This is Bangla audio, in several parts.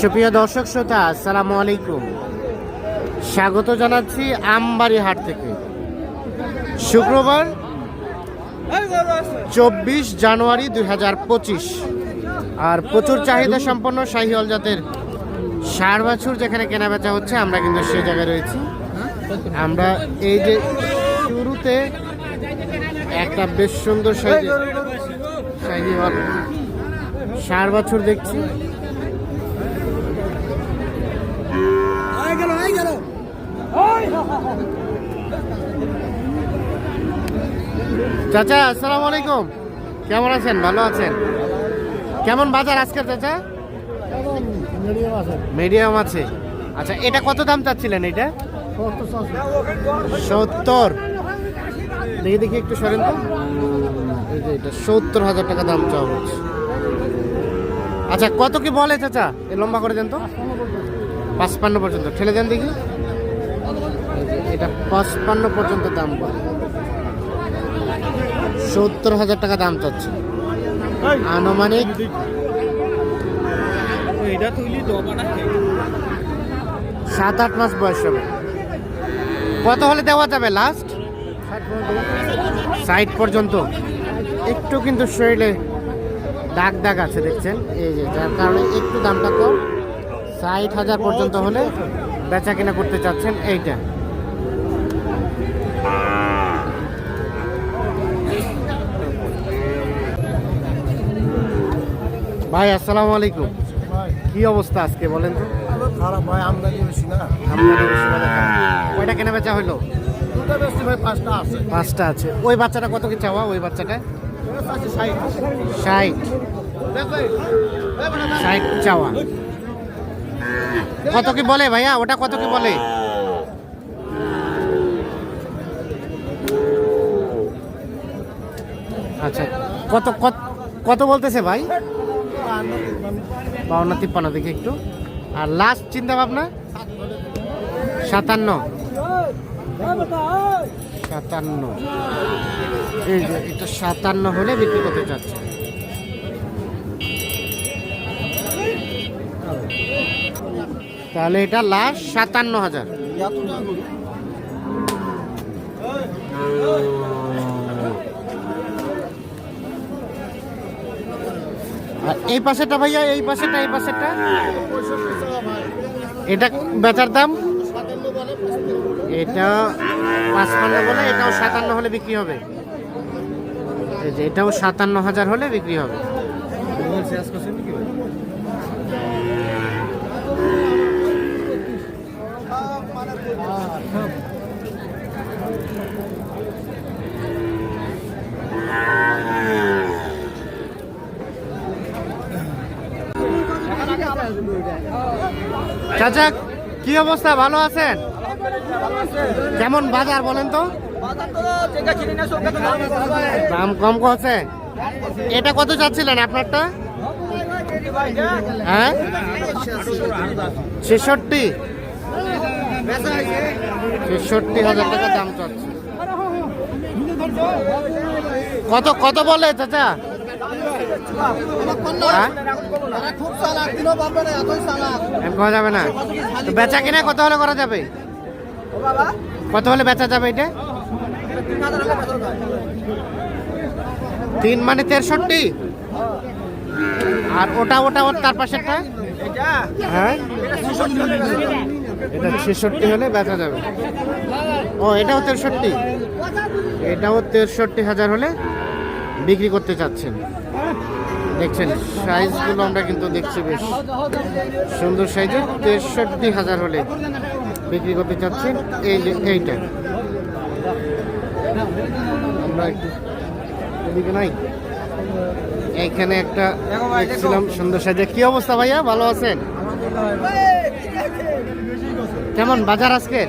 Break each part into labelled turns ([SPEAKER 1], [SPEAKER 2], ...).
[SPEAKER 1] সুপ্রিয় দর্শক শ্রোতা, আসসালামু আলাইকুম। স্বাগত জানাচ্ছি আমবাড়ি হাট থেকে। শুক্রবার চব্বিশ জানুয়ারি দুই হাজার পঁচিশ। আর প্রচুর চাহিদা সম্পন্ন শাহিওয়াল জাতের সার বাছুর যেখানে কেনাবেচা হচ্ছে, আমরা কিন্তু সেই জায়গায় রয়েছি। আমরা এই যে শুরুতে একটা বেশ সুন্দর শাহিওয়াল সার বাছুর দেখছি। চাচা আসসালামু আলাইকুম। কেমন আছেন? ভালো আছেন? কেমন বাজার আজকে চাচা? মিডিয়াম আছে। আচ্ছা এটা কত দাম চাচ্ছিলেন এটা? সত্তর দেখি দেখি একটু সরেন তো। এটা সত্তর হাজার টাকা দাম চাওয়া হচ্ছে। আচ্ছা কত কি বলে চাচা? এ লম্বা করে দেন তো। পাঁচপান্ন পর্যন্ত। ঠেলে দেন দেখি। এটা পাঁচপান্ন পর্যন্ত দাম বলে। সত্তর হাজার টাকা দাম চাচ্ছে। আনুমানিক সাত আট মাস বয়স হবে। কত হলে দেওয়া যাবে লাস্ট ষাট পর্যন্ত। একটু কিন্তু শরীরে দাগ দাগ আছে দেখছেন? এই যে যার কারণে একটু দামটা কম। ষাট হাজার পর্যন্ত হলে বেচা কিনা করতে চাচ্ছেন এইটা। ভাই আসসালামু আলাইকুম। কি অবস্থা আজকে বলেন তো?
[SPEAKER 2] খারাপ ভাই আমদানি বেশি না।
[SPEAKER 1] কেন? কয়টা কেনা বেচা হইল
[SPEAKER 2] ভাই পাঁচটা আছে।
[SPEAKER 1] পাঁচটা আছে। ওই বাচ্চাটা কত কি চাওয়া ওই বাচ্চাটা
[SPEAKER 2] ষাট।
[SPEAKER 1] ষাট। ষাট চাওয়া। কত কি বলে ভাইয়া? ওটা কত কি বলে? আচ্ছা কত কত বলতেছে ভাই? বাউন্ন, তিপ্পান্ন, দেখি একটু। আর লাস্ট চিন্তা ভাবনা? সাতান্ন। সাতান্ন। এই যে, এটা সাতান্ন হলে বিক্রি করতে চাচ্ছে। তাহলে এটা লাস্ট সাতান্ন হাজার এই পাশেটা ভাইয়া, এই পাশেটা এই পাশেটা এটা বেচার দাম? এটা পাঁচ পাঁচপান্ন বলে, এটাও সাতান্ন হলে বিক্রি হবে। এটাও সাতান্ন হাজার হলে বিক্রি হবে। চাচা, কি অবস্থা? ভালো আছেন? কেমন বাজার বলেন তো? দাম কম কছে এটা কত চাচ্ছিলেন আপনারটা? হ্যাঁ? ছেষট্টি। ছেষট্টি হাজার টাকা দাম চাচ্ছে। কত কত বলে চাচা? হ্যাঁ? করা যাবে না। বেচা কিনা কত হলে করা যাবে? কত হলে বেচা যাবে এটা? তিন মানে তেষট্টি? আর ওটা ওটা, ওর তার পাশেরটা? হ্যাঁ? এটা ছেষট্টি হলে বেচা যাবে। ও, এটাও তেষট্টি। এটাও তেষট্টি হাজার হলে বিক্রি করতে চাচ্ছেন। দেখছেন সাইজগুলো আমরা কিন্তু দেখছি বেশ সুন্দর সাইজের। তেষট্টি হাজার হলে বিক্রি করতে চাচ্ছি এই যে এইটা। আমরা একটু এদিকে নাই। এইখানে একটা দেখছিলাম সুন্দর সাইজের। কি অবস্থা ভাইয়া? ভালো আছেন? কেমন বাজার আজকে?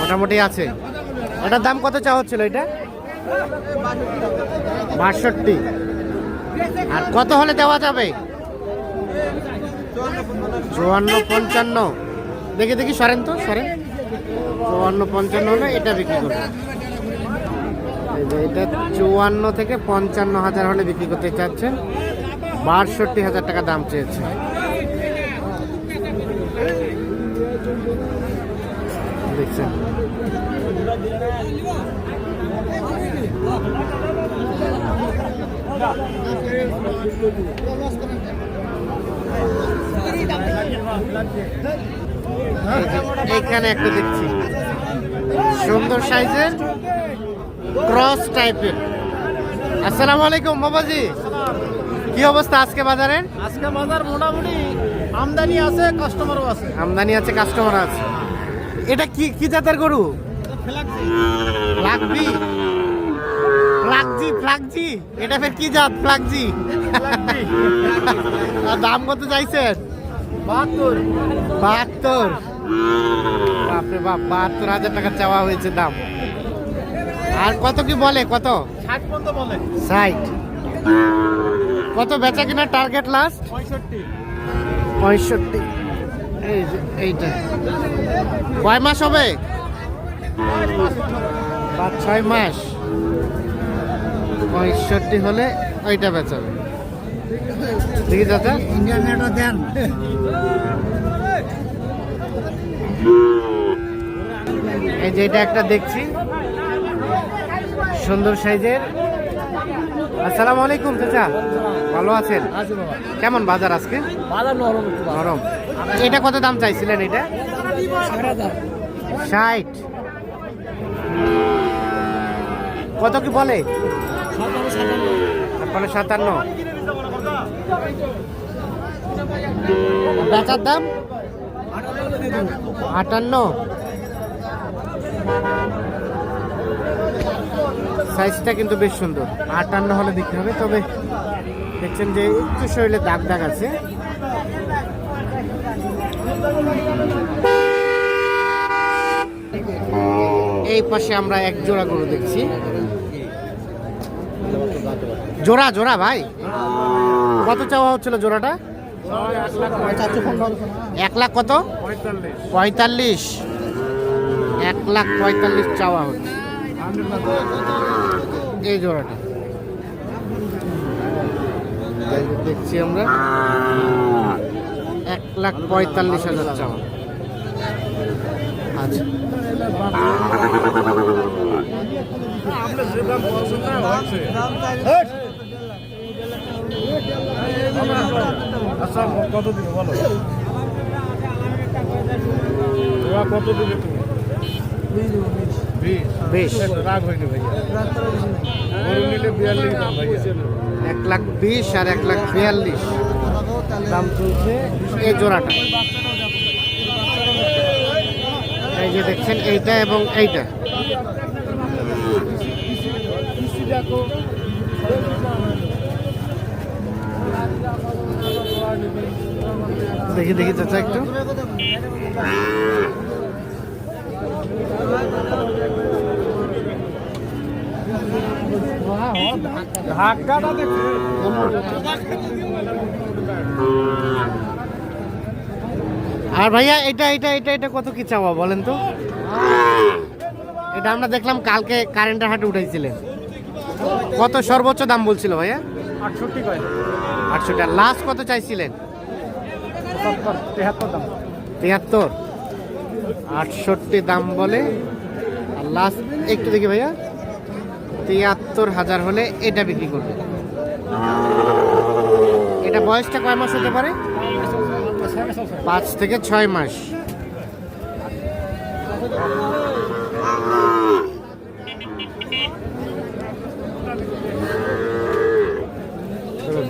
[SPEAKER 1] মোটামুটি আছে এটার দাম কত চা হচ্ছিল এটা? বাষট্টি। আর কত হলে দেওয়া যাবে? চুয়ান্ন পঞ্চান্ন। দেখে, দেখি, সরেন তো, সরেন। চুয়ান্ন পঞ্চান্ন হলে এটা বিক্রি করব এটা চুয়ান্ন থেকে পঞ্চান্ন হাজার হলে বিক্রি করতে চাচ্ছেন। বাষট্টি হাজার টাকা দাম চেয়েছে। দেখছেন? এইখানে একটা দেখছি। সুন্দর সাইজের ক্রস টাইপের। আসসালামু আলাইকুম বাবাজি। কি অবস্থা আজকে বাজারের
[SPEAKER 2] আজকে বাজার মোটামুটি আমদানি আছে কাস্টমারও আছে।
[SPEAKER 1] আমদানি আছে কাস্টমার আছে। এটা কি কি জাতের গরু? ফ্লাগজি ফ্লাগজি ফ্লাগজি এটা ফের কি জাত? ফ্লাগজি আর দাম কত চাইছেন?
[SPEAKER 2] বাহাত্তর।
[SPEAKER 1] বাহাত্তর। বাপরে বাপ বাহাত্তর হাজার টাকা চাওয়া হয়েছে দাম। আর কত কি বলে? কত?
[SPEAKER 2] ষাট পর্যন্ত বলে।
[SPEAKER 1] ষাট। কত বেচা কিনা টার্গেট লাস্ট
[SPEAKER 2] পঁয়ষট্টি।
[SPEAKER 1] পঁয়ষট্টি। এই এইটা। কয় মাস হবে? পাঁচ ছয় মাস। পঁয়ষট্টি হলে ওইটা বেচাবে চাচা।
[SPEAKER 2] ইন্ডিয়ানটা দেন।
[SPEAKER 1] এই যে এটা একটা দেখছি। সুন্দর সাইজের। আসসালামু আলাইকুম চাচা। ভালো আছেন? কেমন বাজার আজকে?
[SPEAKER 2] বাজার নরম
[SPEAKER 1] নরম। এটা কত দাম চাইছিলেন এটা?
[SPEAKER 2] ষাট হাজার
[SPEAKER 1] ষাট কত কি বলে? সাতান্ন। বেচার দাম? আটান্ন। সাইজটা কিন্তু বেশ সুন্দর। আটান্ন হলে দেখতে হবে, তবে দেখছেন যে একটু শরীরে দাগ দাগ আছে। এই পাশে আমরা এক জোড়া গরু দেখছি। জোড়া জোড়া ভাই। কত চাওয়া হচ্ছিল জোড়াটা? এক লাখ কত? পঁয়তাল্লিশ। এক লাখ পঁয়তাল্লিশ চাওয়া হচ্ছে। এই জোড়াটা। দেখছি আমরা। এক লাখ পঁয়তাল্লিশ হাজার চাওয়া। আচ্ছা।
[SPEAKER 2] আচ্ছা কত দিবে বলো? কত দিবে তুমি? বিশ। রাগ হয়নি ভাই গরু নিলে বিয়াল্লিশ দাম
[SPEAKER 1] এক লাখ বিশ আর এক লাখ বিয়াল্লিশ। দাম চলছে এই জোড়াটা। এই যে দেখছেন এইটা এবং এইটা। দেখি দেখি চাচা একটু। আর ভাইয়া এটা এটা এটা এটা কত কি চাওয়া বলেন তো? এটা আমরা দেখলাম কালকে কারেন্টের হাটে উঠাইছিলেন। কত সর্বোচ্চ দাম বলছিল ভাইয়া?
[SPEAKER 2] আটষট্টি
[SPEAKER 1] আটশো লাস্ট কত চাইছিলেন? তিয়াত্তর আটষট্টি দাম বলে। আর লাস্ট একটু দেখি ভাইয়া। তিয়াত্তর হাজার হলে এটা বিক্রি করবে। এটা বয়সটা কয় মাস হতে পারে? পাঁচ থেকে ছয় মাস।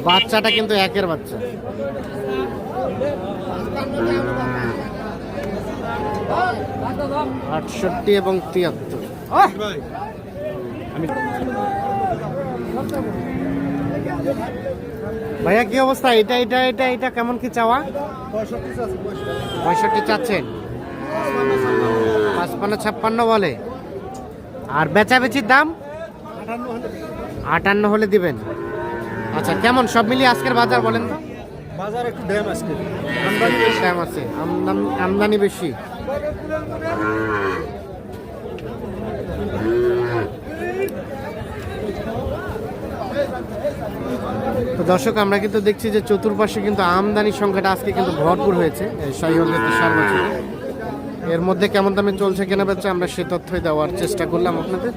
[SPEAKER 1] বাচ্চাটা কিন্তু একের বাচ্চা। আটষট্টি এবং তিয়াত্তর। ভাইয়া, কি অবস্থা? এটা এটা এটা এটা কেমন কি চাওয়া? পঁয়ষট্টি চাচ্ছেন। পাঁচপান্ন, ছাপ্পান্ন বলে। আর বেচাবেচির দাম? আটান্ন হলে দিবেন। আচ্ছা কেমন? সব মিলিয়ে আজকের বাজার বলেন তো।
[SPEAKER 2] বাজার একটু ড্যাম আজকে
[SPEAKER 1] দাম আছে। আমদানি আমদানি বেশি। তো দর্শক আমরা কিন্তু দেখছি যে চতুর্পাশে কিন্তু আমদানি সংখ্যাটা আজকে কিন্তু ভরপুর হয়েছে এর মধ্যে কেমন দামে চলছে কেনা বেচা আমরা সে তথ্যই দেওয়ার চেষ্টা করলাম আপনাদের।